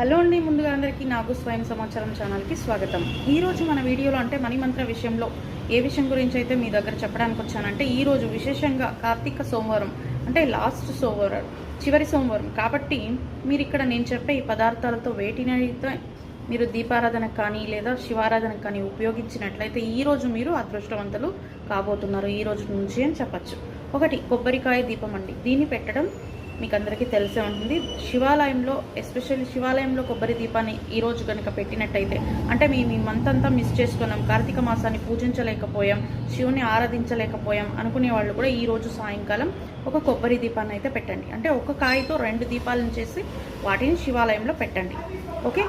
Hello అండి ముందుగా అందరికీ నాకు స్వయం సమాచారం ఛానల్కి స్వాగతం. ఈరోజు మన వీడియోలో అంటే మణిమంత్ర విషయంలో ఏ విషయం గురించి అయితే మీ దగ్గర చెప్పడానికి వచ్చానంటే ఈ రోజు విశేషంగా కార్తీక సోమవారం అంటే లాస్ట్ సోమవారం చివరి సోమవారం. కాబట్టి మీరు ఇక్కడ నేను చెప్పే ఈ పదార్థాలతో వేటినైతే మీరు దీపారాధన కానీ లేదా శివారాధన కానీ ఉపయోగించినట్లయితే ఈ రోజు మీరు అదృష్టవంతులు కాబోతున్నారు. ఈ రోజు నుంచి అని చెప్పచ్చు. ఒకటి కొబ్బరికాయ దీపం అండి. దీన్ని పెట్టడం మీకు అందరికీ తెలిసే ఉంటుంది. శివాలయంలో ఎస్పెషల్లీ శివాలయంలో కొబ్బరి దీపాన్ని ఈరోజు కనుక పెట్టినట్టయితే అంటే మేము ఈ మంత్ అంతా మిస్ చేసుకున్నాం. కార్తీక మాసాన్ని పూజించలేకపోయాం. శివుని ఆరాధించలేకపోయాం అనుకునే వాళ్ళు కూడా ఈరోజు సాయంకాలం ఒక కొబ్బరి దీపాన్ని అయితే పెట్టండి. అంటే ఒక కాయతో రెండు దీపాలను చేసి వాటిని శివాలయంలో పెట్టండి. ఓకే?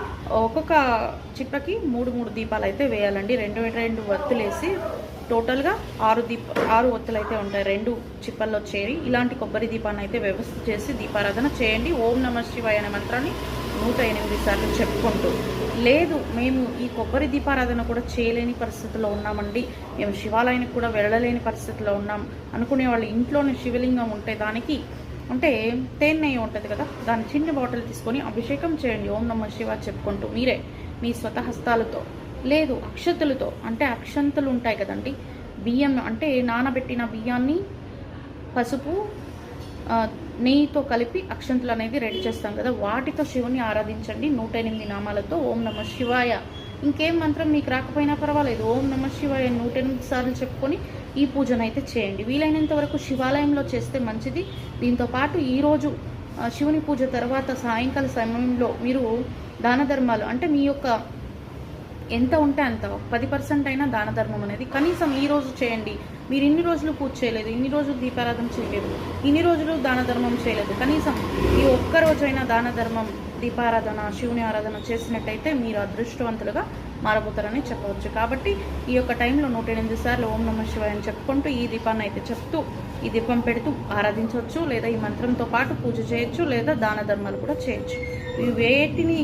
ఒక్కొక్క చిప్పకి మూడు మూడు దీపాలు అయితే వేయాలండి. రెండు రెండు వత్తులేసి టోటల్గా ఆరు దీప ఆరు ఒత్తులు అయితే ఉంటాయి. రెండు చిప్పల్లో చేరి ఇలాంటి కొబ్బరి దీపాన్ని అయితే వ్యవస్థ చేసి దీపారాధన చేయండి. ఓం నమ శివాయ అనే మంత్రాన్ని నూట ఎనిమిది సార్లు చెప్పుకుంటూ. లేదు మేము ఈ కొబ్బరి దీపారాధన కూడా చేయలేని పరిస్థితిలో ఉన్నామండి. మేము శివాలయానికి కూడా వెళ్ళలేని పరిస్థితిలో ఉన్నాం. అనుకునే వాళ్ళు ఇంట్లోనే శివలింగం ఉంటే దానికి అంటే తేనె ఉంటుంది కదా దాని చిన్న బాటిల్ తీసుకొని అభిషేకం చేయండి. ఓం నమ శివ చెప్పుకుంటూ. మీరే మీ స్వతహస్తాలతో. లేదు అక్షతలతో. అంటే అక్షంతలు ఉంటాయి కదండి. బియ్యం అంటే నానబెట్టిన బియ్యాన్ని పసుపు నెయ్యితో కలిపి అక్షంతలు అనేది రెడీ చేస్తాం కదా. వాటితో శివుని ఆరాధించండి. నూట ఎనిమిది నామాలతో ఓం నమ శివాయ. ఇంకేం మంత్రం మీకు రాకపోయినా పర్వాలేదు. ఓం నమ శివాయ నూట ఎనిమిది సార్లు చెప్పుకొని ఈ పూజను అయితే చేయండి. వీలైనంత వరకు శివాలయంలో చేస్తే మంచిది. దీంతో పాటు ఈరోజు శివుని పూజ తర్వాత సాయంకాల సమయంలో మీరు దాన ధర్మాలు అంటే మీ యొక్క ఎంత ఉంటే అంత పది పర్సెంట్ అయినా దాన ధర్మం అనేది. కనీసం ఈ రోజు చేయండి. మీరు ఇన్ని రోజులు పూజ చేయలేదు ఇన్ని రోజులు దీపారాధన చేయలేదు ఇన్ని రోజులు దాన ధర్మం చేయలేదు. కనీసం ఈ ఒక్క రోజైనా దాన ధర్మం దీపారాధన శివుని ఆరాధన చేసినట్టయితే మీరు అదృష్టవంతులుగా మారబోతారని చెప్పవచ్చు. కాబట్టి ఈ యొక్క టైంలో నూట ఎనిమిది సార్లు ఓం నమ శివాయ అని చెప్పుకుంటూ ఈ దీపాన్ని అయితే చెప్తూ ఈ దీపం పెడుతూ ఆరాధించవచ్చు లేదా ఈ మంత్రంతో పాటు పూజ చేయొచ్చు లేదా దాన ధర్మాలు కూడా చేయొచ్చు. ఈ వేటిని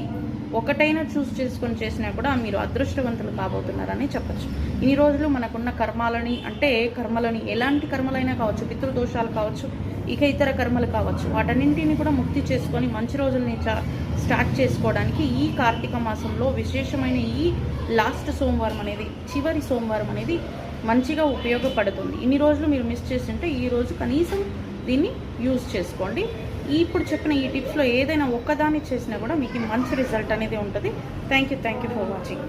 ఒకటైనా చూస్ చేసుకొని చేసినా కూడా మీరు అదృష్టవంతులు కాబోతున్నారని చెప్పచ్చు. ఇన్ని రోజులు మనకున్న కర్మాలని అంటే కర్మలని ఎలాంటి కర్మలైనా కావచ్చు పితృదోషాలు కావచ్చు ఇక ఇతర కర్మలు కావచ్చు వాటన్నింటిని కూడా ముక్తి చేసుకొని మంచి రోజుల్ని చా- స్టార్ట్ చేసుకోవడానికి ఈ కార్తీక మాసంలో విశేషమైన ఈ లాస్ట్ సోమవారం అనేది చివరి సోమవారం అనేది మంచిగా ఉపయోగపడుతుంది. ఇన్ని రోజులు మీరు మిస్ చేస్తుంటే ఈ రోజు కనీసం దీన్ని యూజ్ చేసుకోండి. ఇప్పుడు చెప్పిన ఈ టిప్స్లో ఏదైనా ఒక్కదాన్ని చేసినా కూడా మీకు మంచి రిజల్ట్ అనేది ఉంటుంది. Thank you thank you for watching